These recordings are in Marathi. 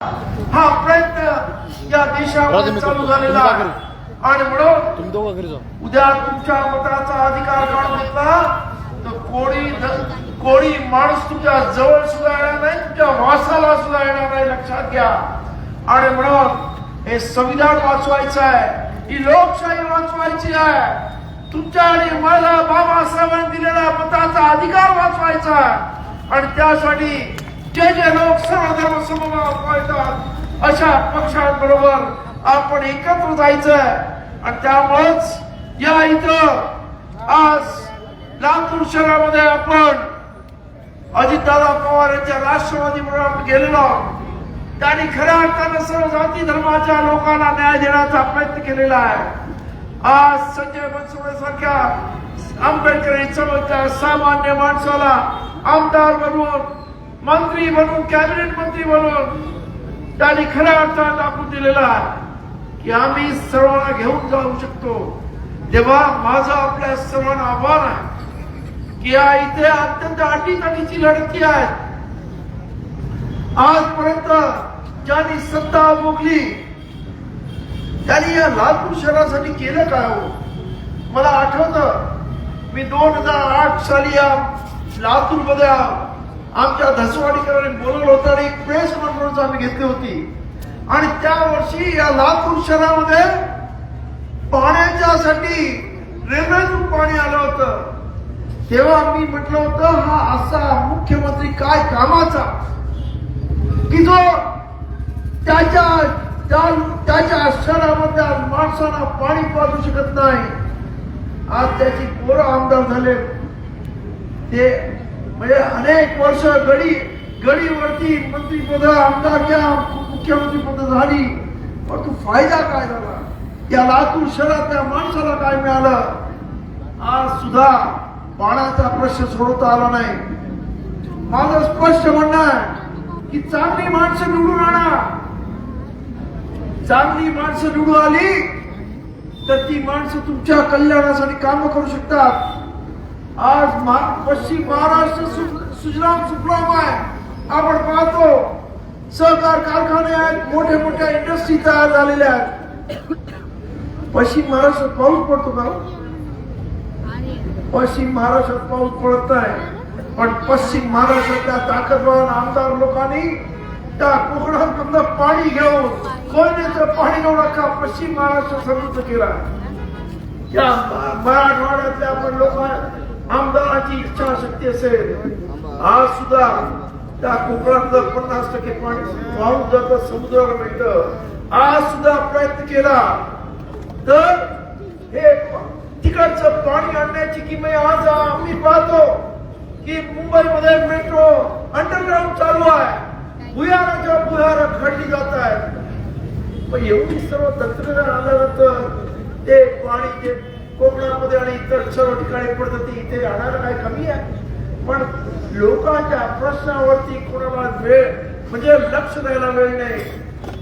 हा प्रयत्न या देशामध्ये चालू झालेला आणि म्हणून उद्या तुमच्या मताचा अधिकार काढून घेतला तर कोळी कोळी माणूस तुमच्या जवळ सुद्धा येणार नाही तुमच्या वासाला सुद्धा येणार नाही लक्षात घ्या. आणि म्हणून हे संविधान वाचवायचं आहे ही लोकशाही वाचवायची आहे. तुमच्या आणि मला बाबासाहेबांनी दिलेला मताचा अधिकार वाचवायचा आहे. आणि त्यासाठी जे जे लोक सर्व धर्म समभाव पाळतात अशा पक्षांबरोबर आपण एकत्र जायचं आणि त्यामुळेच या इथं आज लातूर शहरामध्ये आपण अजितदादा पवार यांच्या राष्ट्रवादी म्हणून आपण गेलेलो त्यांनी खऱ्या अर्थानं सर्व जाती धर्माच्या लोकांना न्याय देण्याचा प्रयत्न केलेला आहे. आज संजय बनसोडे सारख्या आंबेडकरी चळवळीच्या सामान्य माणसाला आमदार बनवून मंत्री म्हणून कॅबिनेट मंत्री म्हणून त्यांनी खऱ्या अर्थात दाखवून दिलेला आहे की आम्ही सर्वांना घेऊन जाऊ शकतो. तेव्हा माझं आपल्या सर्वांना आव्हान आहे की या इथे अत्यंत अटीतटीची लढती आहे. आजपर्यंत ज्यांनी सत्ता भोगली त्यांनी या लातूर शहरासाठी केलं काय हो? मला आठवतं मी दोन हजार आठ साली या लातूरमध्ये आमच्या धसवाडीकरांनी बोलवलं होतं आणि एक प्रेस कॉन्फरन्स आम्ही घेतली होती. आणि त्या वर्षी या लातूर शहरामध्ये पाण्याच्यासाठी रेल्वेतून पाणी आलं होतं. तेव्हा मी म्हटलं होतं हा असा मुख्यमंत्री काय कामाचा? की जो त्याच्या त्या- त्याच्या शहरामध्ये आज माणसांना पाणी पाजू शकत नाही. आज त्याची पोरं आमदार झाले. ते म्हणजे अनेक वर्ष गडी गडीवरती मंत्रीपद आमदारच्या मुख्यमंत्री पद झाली. परंतु फायदा काय झाला? या लातूर शहरातल्या माणसाला काय मिळालं? आज सुद्धा पाण्याचा प्रश्न सोडवता आला नाही. माझं स्पष्ट म्हणणं आहे की चांगली माणसं निवडून आणा. चांगली माणसं निवडून आली तर ती माणसं तुमच्या कल्याणासाठी काम करू शकतात. आज पश्चिम महाराष्ट्र सुजलाम सुफलाम आहे आपण पाहतो सहकार कारखाने आहेत मोठे मोठ्या इंडस्ट्री तयार झालेल्या आहेत. पश्चिम महाराष्ट्रात पाऊस पडतो का? पश्चिम महाराष्ट्रात पाऊस पडत नाही. पण पश्चिम महाराष्ट्रातल्या ताकदवान आमदार लोकांनी त्या कोकणात पाणी घेऊन कोयनेचं पाणी घेऊन अख्खा पश्चिम महाराष्ट्र समृद्ध केला. या मराठवाड्यातल्या आपण लोक आमदाराची इच्छाशक्ती असेल आज सुद्धा त्या कोकणातलं पन्नास टक्के पाणी वाहून जातं समुद्राला मिळत. आज सुद्धा प्रयत्न केला तर हे तिकडचं पाणी आणण्याची किंमत आज आम्ही पाहतो की मुंबईमध्ये मेट्रो अंडरग्राऊंड चालू आहे. भुयाराच्या भुयार खडली जात आहेत. पण एवढी सर्व तंत्रज्ञान आल्यानंतर ते पाणी जे कोकणामध्ये आणि इतर सर्व ठिकाणी पडतं ते इथे आणायला काय कमी आहे. पण लोकांच्या प्रश्नावरती कोणाला वेळ म्हणजे लक्ष द्यायला वेळ नाही.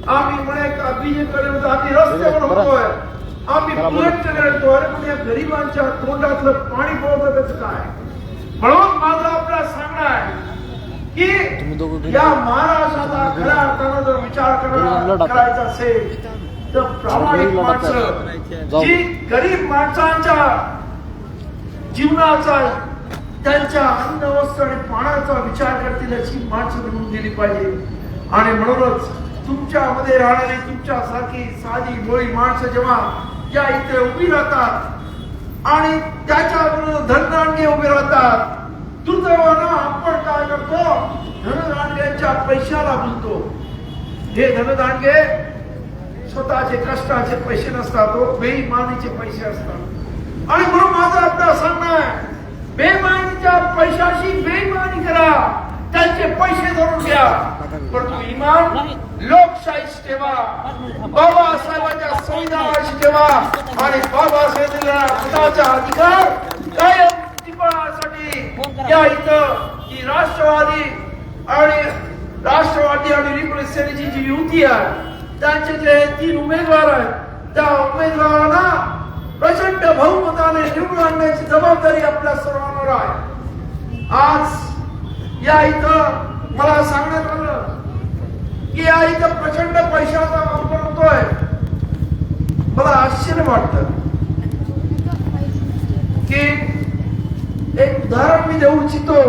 आम्ही म्हणे का बीजेकडे आम्ही रस्त्यावर होतोय. आम्ही गाडीतो अरे पण या गरिबांच्या तोंडातलं पाणी पोहतं त्याचं काय? म्हणून माझं आपल्याला सांगणं आहे की या. महाराष्ट्राचा खऱ्या अर्थानं जर विचार. करायचा असेल तर प्रामाणिक. माणसं. जी गरीब माणसांच्या जीवनाचा त्यांच्या अन्न वस्त्र आणि पाण्याचा विचार करतील अशी माणसं निवडून दिली पाहिजे आणि म्हणूनच तुमच्यामध्ये राहणारी तुमच्यासारखी साधी भोळी माणसं जेव्हा या इथे उभी राहतात आणि त्याच्या विरुद्ध धनदांडगे उभे राहतात दुर्दैवानं आपण काय करतो धनदांडग्यांच्या पैशाला बोलतो हे धनदांडगे स्वतःचे कष्टाचे पैसे नसतात हो. बेईमानीचे पैसे असतात. आणि म्हणून माझं आता सांगणं आहे बेईमानीच्या पैशाशी बेईमानी करा. त्यांचे पैसे धरून घ्या. परंतु इमान लोकशाहीच ठेवा. बाबासाहेबांच्या संविधानाशी ठेवा. आणि बाबासाहेबांच्या मताचा अधिकार कायम टिकवण्यासाठी या इथं की राष्ट्रवादी आणि राष्ट्रवादी आणि रिपब्लिक सेनेची जी युती आहे त्यांचे जे तीन उमेदवार आहेत त्या उमेदवारांना प्रचंड बहुमताने निवडून आणण्याची जबाबदारी आपल्या सर्वांवर आहे. आज या इथं मला सांगण्यात आलं की या इथं प्रचंड पैशाचा वापर होतोय. मला आश्चर्य वाटत की एक उदाहरण मी देऊ इच्छितो.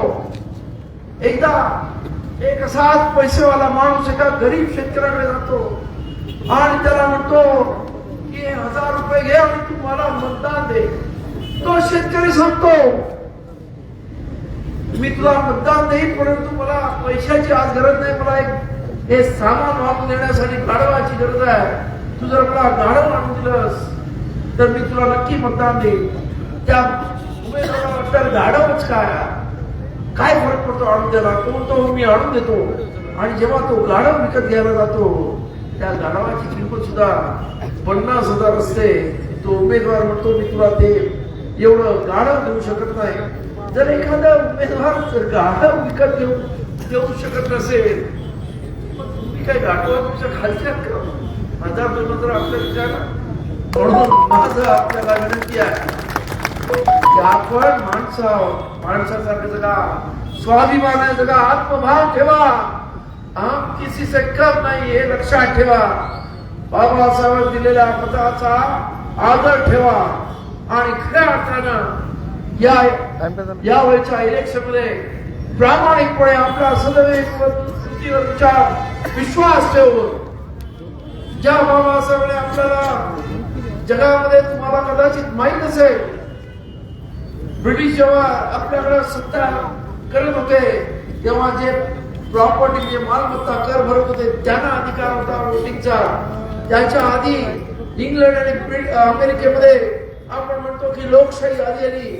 एकदा एक असाच पैसेवाला माणूस एका गरीब शेतकऱ्याकडे जातो. आणि त्याला म्हणतो की हजार रुपये घे आणि तुम्हाला मतदान दे. तो शेतकरी सांगतो मी तुला मतदान देईन परंतु मला पैशाची आज गरज नाही. मला एक हे सामान वाहून देण्यासाठी गाढवाची गरज आहे. तू जर मला गाढव आणून दिलंस तर मी तुला नक्की मतदान देईन. त्या उमेदवाराला गाढवच काय काय फरक पडतो आणून द्यायला? कोणतो मी आणून देतो? आणि जेव्हा तो गाढव विकत घ्यायला जातो त्या गाढवाची किंमत सुद्धा पन्नास हजार असते. तो उमेदवार म्हणतो मी तुला ते एवढं गाढव देऊ शकत नाही. जर एखादा उमेदवार जर गाढव विकत घेऊ देऊ शकत नसेल मग तुम्ही काय गाढवापेक्षा खालच्या हजार दोन हजार आपल्या विचार म्हणून माझं आपल्याला विनंती आहे. की आपण माणसं माणसासारखं जगा. स्वाभिमान आहे जगा. आत्मभाव ठेवा. आम किसी से कम नाही हे लक्षात ठेवा। बाबासाहेब दिलेल्या मताचा आदर ठेवा आणि खऱ्या अर्थानं या या इलेक्शनमध्ये प्रामाणिकपणे आपला सदैव विचार विश्वास ठेवून ज्या बाबासाहेबांनी आपल्याला जगामध्ये तुम्हाला कदाचित माहीत असेल ब्रिटिश जेव्हा आपल्याकडे सत्ता करत होते तेव्हा जे प्रॉपर्टी म्हणजे मालमत्ता कर भरत होते त्यांना अधिकार होता वोटिंगचा त्याच्या आधी इंग्लंड आणि अमेरिकेमध्ये आपण म्हणतो की लोकशाही आली आली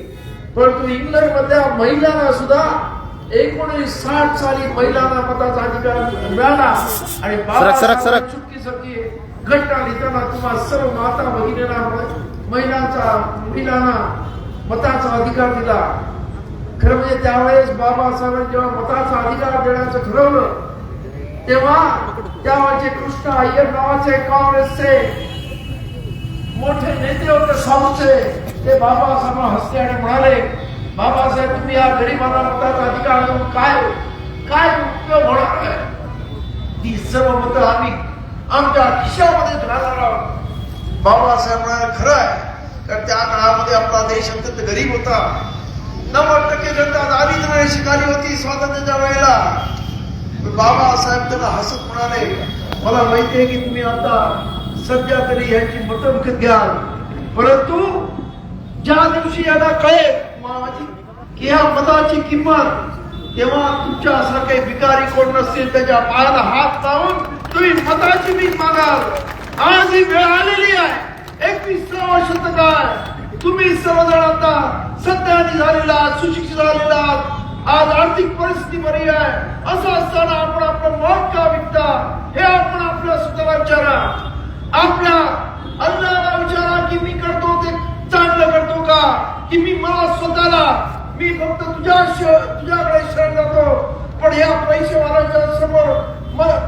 परंतु इंग्लंड मधल्या महिलांना सुद्धा एकोणीस साठ साली महिलांना मताचा अधिकार मिळाला आणि. चुटकीसाठी घटना लिहिताना तुम्हा सर्व माता भगिनींना महिलांचा महिलांना मताचा अधिकार दिला. खरं म्हणजे त्यावेळेस बाबासाहेबांनी जेव्हा मताचा अधिकार देण्याचं ठरवलं तेव्हा त्यावेळेचे कृष्ण अय्यर नावाचे काँग्रेसचे मोठे नेते होते साऊथचे. ते बाबासाहेब हसले आणि म्हणाले बाबासाहेब तुम्ही या गरीबांना मताचा अधिकार देऊन काय काय उपयोग होणार आहे? ती सर्व मतं आम्ही आमच्या खिशामध्ये घालणार आहोत बाबासाहेब म्हणाले खरं आहे कारण त्या काळामध्ये आपला देश अत्यंत गरीब होता. नव्वद टक्के जनता दारिद्र्य शिकारी होती स्वातंत्र्याच्या वेळेला. बाबासाहेब त्याला हसत म्हणाले मला माहिती आहे की तुम्ही आता सध्या तरी यांची मतं विकत घ्याल. परंतु ज्या दिवशी यांना कळेल माझी की ह्या मताची किंमत तेव्हा तुमच्यासारखे भिकारी कोण नसतील त्याच्या पायाला हात लावून तुम्ही मताची भीक मागाल आज ही वेळ आलेली आहे. एकवीस शतक आहे तुम्ही सर्वजण आता सध्याने झालेला सुशिक्षित झालेला आज आर्थिक परिस्थिती बरी आहे. असं असताना आपण आपलं मत का विकता हे आपण आपल्या स्वतःला विचारा. आपल्या अल्लाला विचारा की मी करतो ते चांगलं करतो का? की मी मला स्वतःला मी फक्त तुझ्या श- तुझ्याकडे शरण जातो. पण या पैसेवाल्याच्या समोर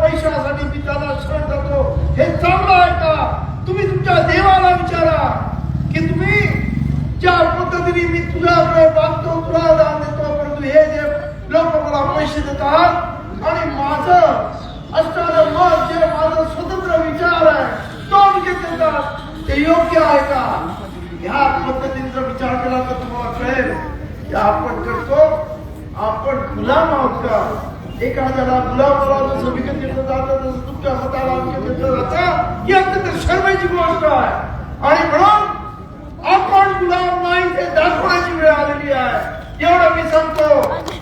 पैशासाठी मी त्याला शरण जातो. हे चांगलं आहे का? तुम्ही तुमच्या देवाला विचारा. की तुम्ही ज्या पद्धतीने मी तुझ्याकडे मागतो तुला दान देतो परंतु हे जे लोक मला पैसे देतात आणि माझं असणारं मत जे माझं स्वतंत्र विचार आहे तो विकत देतात ते योग्य आहे का ह्या पद्धतीने जर विचार केला तर तुम्हाला कळेल की आपण करतो आपण गुलाम आहोत का एखाद्याला गुलामाला जसं विकत घेतलं जातं तसं तुमच्या मताला विकत घेतलं जातं ही अत्यंत शर्मेची गोष्ट आहे आणि म्हणून आपण गुलाम नाही ते दाखवण्याची वेळ आलेली आहे. एवढं मी सांगतो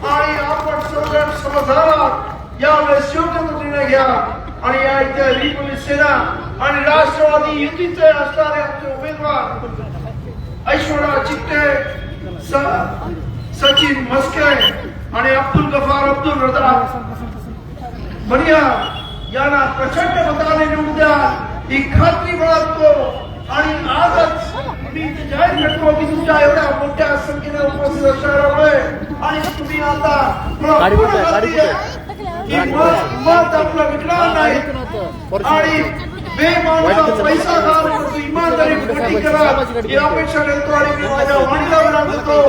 आणि आपण सर्वजण समजदार यावेळेस योग्य तो निर्णय घ्या. आणि या इथे रिपब्लिक सेना आणि राष्ट्रवादी युतीचे असणारे आमचे उमेदवार ऐश्वर्या चित्ते स- सचिन मस्के आणि अब्दुल गफार अब्दुल रजा. बनिया यांना प्रचंड मताने निवडून द्या. ही खात्री बाळगतो आणि आजच मी इथे जाहीर करतो की तुमच्या एवढ्या मोठ्या संख्येने उपस्थित असल्यामुळे आणि तुम्ही आता मत आपलं विकणार नाही. आणि बेमानचा पैसा घाल परंतु इमानदारी खटी करा. ही अपेक्षा करतो आणि मी माझ्या वाणीला विराम देतो